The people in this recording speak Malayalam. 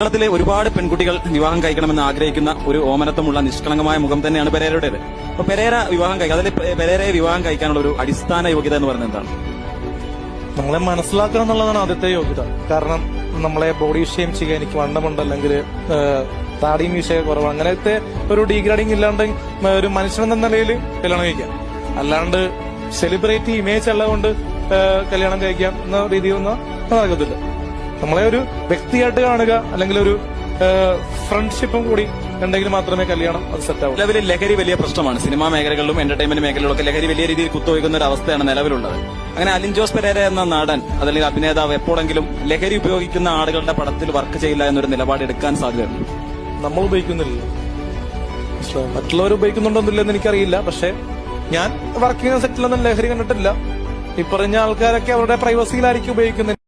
കേരളത്തിലെ ഒരുപാട് പെൺകുട്ടികൾ വിവാഹം കഴിക്കണമെന്ന് ആഗ്രഹിക്കുന്ന ഒരു ഓമനത്വമുള്ള നിഷ്കളങ്കമായ മുഖം തന്നെയാണ് പെരേരയുടേത്. അപ്പൊ പെരേര വിവാഹം കഴിക്കുക അതിൽ പെരേരയെ വിവാഹം കഴിക്കാനുള്ള ഒരു അടിസ്ഥാന യോഗ്യത എന്ന് പറയുന്നത് എന്താണ്? നമ്മളെ മനസ്സിലാക്കണം എന്നുള്ളതാണ് ആദ്യത്തെ യോഗ്യത. കാരണം നമ്മളെ ബോഡി ഷെയിം ചെയ്യുക എനിക്ക് വണ്ണമുണ്ട് അല്ലെങ്കിൽ താടി മീശ കുറവ് അങ്ങനത്തെ ഒരു ഡീഗ്രേഡിങ് ഇല്ലാണ്ട് ഒരു മനുഷ്യൻ എന്ന നിലയിൽ കല്യാണം കഴിക്കാം. അല്ലാണ്ട് സെലിബ്രിറ്റി ഇമേജ് ഉള്ളതുകൊണ്ട് കല്യാണം കഴിക്കാം എന്ന രീതിയൊന്നും നടക്കത്തില്ല. നമ്മളെ ഒരു വ്യക്തിയായിട്ട് കാണുക അല്ലെങ്കിൽ ഒരു ഫ്രണ്ട്ഷിപ്പും കൂടി ഉണ്ടെങ്കിൽ മാത്രമേ കല്യാണം അത് സെറ്റ് ആവും നിലവിൽ ലഹരി വലിയ പ്രശ്നമാണ്. സിനിമാ മേഖലകളിലും എന്റർടൈൻമെന്റ് മേഖലകളിലും ഒക്കെ ലഹരി വലിയ രീതിയിൽ കുത്തുവയ്ക്കുന്ന ഒരു അവസ്ഥയാണ് നിലവിലുള്ളത്. അങ്ങനെ അലിൻ ജോസ് പെരേര എന്ന നാടൻ അതല്ലെങ്കിൽ അഭിനേതാവ് എപ്പോഴെങ്കിലും ലഹരി ഉപയോഗിക്കുന്ന ആളുകളുടെ പടത്തിൽ വർക്ക് ചെയ്യില്ല എന്നൊരു നിലപാട് എടുക്കാൻ സാധ്യതയുണ്ട്. നമ്മൾ ഉപയോഗിക്കുന്നില്ല. മറ്റുള്ളവർ മറ്റുള്ളവർ ഉപയോഗിക്കുന്നുണ്ടോന്നില്ലെന്ന് എനിക്കറിയില്ല. പക്ഷെ ഞാൻ വർക്ക് ചെയ്യുന്ന സെറ്റിലൊന്നും ലഹരി കണ്ടിട്ടില്ല. ഈ പറഞ്ഞ ആൾക്കാരൊക്കെ അവരുടെ പ്രൈവസിയിലായിരിക്കും ഉപയോഗിക്കുന്നത്.